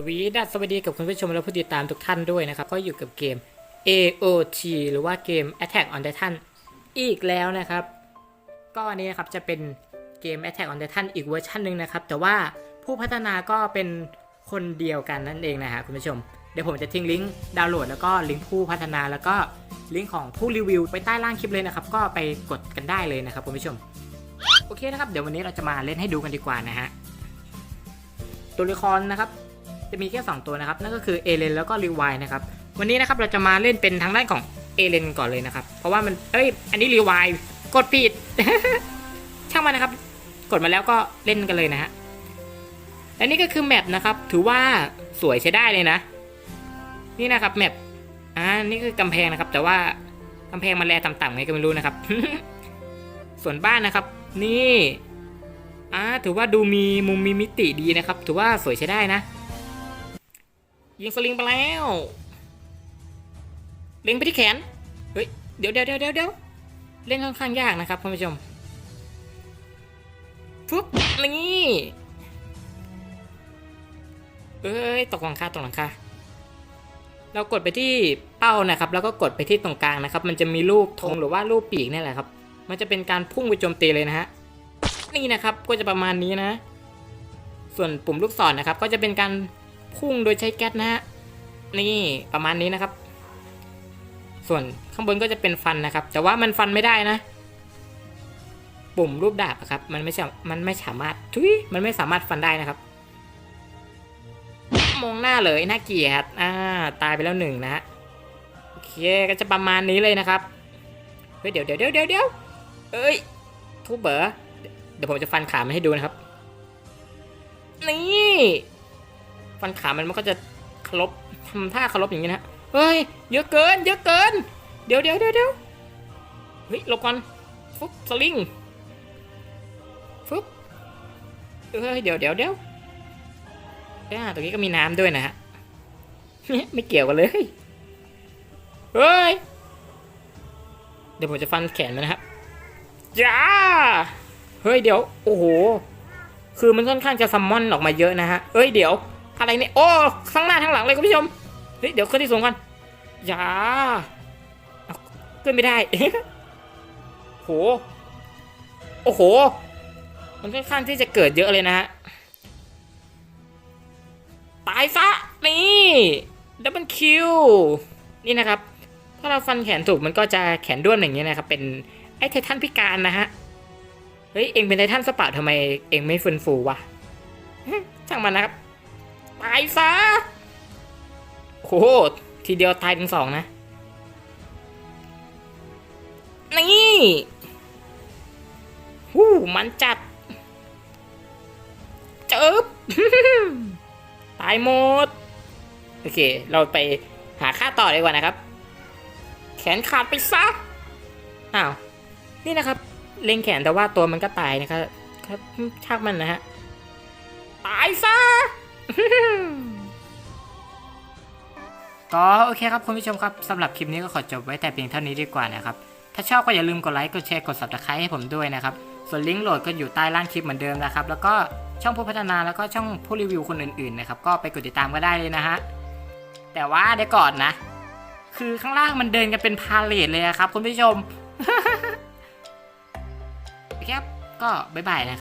สวีดัสสวัสดีกับคุณผู้ชมและผู้ติดตามทุกท่านด้วยนะครับ ก็อยู่กับเกม AOT หรือว่าเกม Attack on Titan อีกแล้วนะครับ ก็อันนี้นะครับจะเป็นเกม Attack on Titan อีกเวอร์ชันหนึ่งนะครับ แต่ว่าผู้พัฒนาก็เป็นคนเดียวกันนั่นเองนะฮะคุณผู้ชม เดี๋ยวผมจะทิ้งลิงก์ดาวน์โหลดแล้วก็ลิงก์ผู้พัฒนาแล้วก็ลิงก์ของผู้รีวิวไปใต้ล่างคลิปเลยนะครับ ก็ไปกดกันได้เลยนะครับคุณผู้ชม โอเคนะครับ เดี๋ยววันนี้เราจะมาเล่นให้ดูกันดีกว่านะฮะตัวละครนะครับ จะมีแค่ 2 ตัวนะครับ นั่นก็คือเอเลนแล้วก็รีวายนะครับ วันนี้นะครับเราจะมาเล่นเป็นทางด้านของเอเลนก่อนเลยนะครับ เพราะว่ามัน เอ้ย อันนี้รีวายกดผิด ช่างมันนะครับ กดมาแล้วก็เล่นกันเลยนะฮะและนี่ก็คือแมปนะครับ ถือว่าสวยใช้ได้เลยนะ นี่นะครับแมป อ่า นี่คือกำแพงนะครับ แต่ว่ากำแพงมันแลต่ำๆไงก็ไม่รู้นะครับ ส่วนบ้านนะครับ นี่อ่าถือว่าดูมีมุมมีมิติดีนะครับ ถือว่าสวยใช้ได้นะ ยิงสลิงไปแล้วเล็งไปที่แขนเฮ้ยเดี๋ยวเดี๋ยวเดี๋ยวเดี๋ยวเล่นค่อนข้างยากนะครับคุณผู้ชมฟุ๊บนี่เอ้ยตกหลังคาตกหลังคาเรากดไปที่เป้านะครับ แล้วก็กดไปที่ตรงกลางนะครับ มันจะมีรูปธงหรือว่ารูปปีกนี่แหละครับ มันจะเป็นการพุ่งไปโจมตีเลยนะฮะนี่นะครับก็จะประมาณนี้นะ ส่วนปุ่มลูกศรนะครับ ก็จะเป็นการ พุ่งโดยใช้แก๊สนะฮะนี่ประมาณนี้นะครับ ส่วนข้างบนก็จะเป็นฟันนะครับ แต่ว่ามันฟันไม่ได้นะ ปุ่มรูปดาบครับ มันไม่ใช่มันไม่สามารถทุยมันไม่สามารถฟันได้นะครับ มองหน้าเลยน่าเกลียดอ่าตายไปแล้วหนึ่งนะฮะโอเคก็จะประมาณนี้เลยนะครับเฮ้ยเดี๋ยวเดี๋ยวเดี๋ยวเดี๋ยวเอ้ยทุบเบอเดี๋ยวผมจะฟันขามันให้ดูนะครับ นี่ ฟันขามันมันก็จะเคารบทำท่าเคารบอย่างนี้นะเฮ้ยเยอะเกิน เยอะเกิน เดี๋ยวเดี๋ยวเดี๋ยวเดี๋ยวเฮ้ยหลบก่อนฟุ๊บสลิงฟุ๊บเฮ้ยเดี๋ยวเดี๋ยวเดี๋ยวอ่าตรงนี้ก็มีน้ำด้วยนะฮะไม่เกี่ยวกันเลยเฮ้ยเดี๋ยวผมจะฟันแขนมันนะครับจ้าเฮ้ยเดี๋ยว โอ้โห คือมันค่อนข้างจะซัมมอนออกมาเยอะนะฮะเอ้ยเดี๋ยว อะไรเนี่ยโอ้ข้างหน้าข้างหลังเลยคุณผู้ชมเฮ้ยเดี๋ยวขึ้นที่สูงก่อนอย่าเอาขึ้นไม่ได้โหโอ้โห มันค่อนข้างที่จะเกิดเยอะเลยนะฮะตายซะนี่ดับเบิลคิวนี่นะครับ ถ้าเราฟันแขนถูกมันก็จะแขนด้วนอย่างเงี้ยนะครับ เป็นไอ้ไททันพิการนะฮะเฮ้ยเองเป็นไททันสปาทำไมเองไม่ฟื้นฟูวะช่างมันนะครับ ตายซะโหทีเดียวตายถึงสองนะ นี่หู้มันจัด เจิบตายหมด โอเค เราไปหาค่าต่อดีกว่านะครับ แขนขาดไปซะ อ้าว นี่นะครับ เล็งแขนแต่ว่าตัวมันก็ตายนะครับ ครับชักมันนะฮะ ตายซะ ก็โอเคครับคุณผู้ชมครับสำหรับคลิปนี้ก็ขอจบไว้แต่เพียงเท่านี้ดีกว่านะครับ ถ้าชอบก็อย่าลืมกดไลค์กดแชร์กด subscribe ให้ผมด้วยนะครับ ส่วนลิงก์โหลดก็อยู่ใต้ล่างคลิปเหมือนเดิมนะครับ แล้วก็ช่องผู้พัฒนาแล้วก็ช่องผู้รีวิวคนอื่นๆนะครับก็ไปกดติดตามก็ได้เลยนะฮะแต่ว่าเดี๋ยวก่อนนะ คือข้างล่างมันเดินกันเป็นพาเลทเลยอะครับ คุณผู้ชมโอเคครับก็บ๊ายบายนะครับ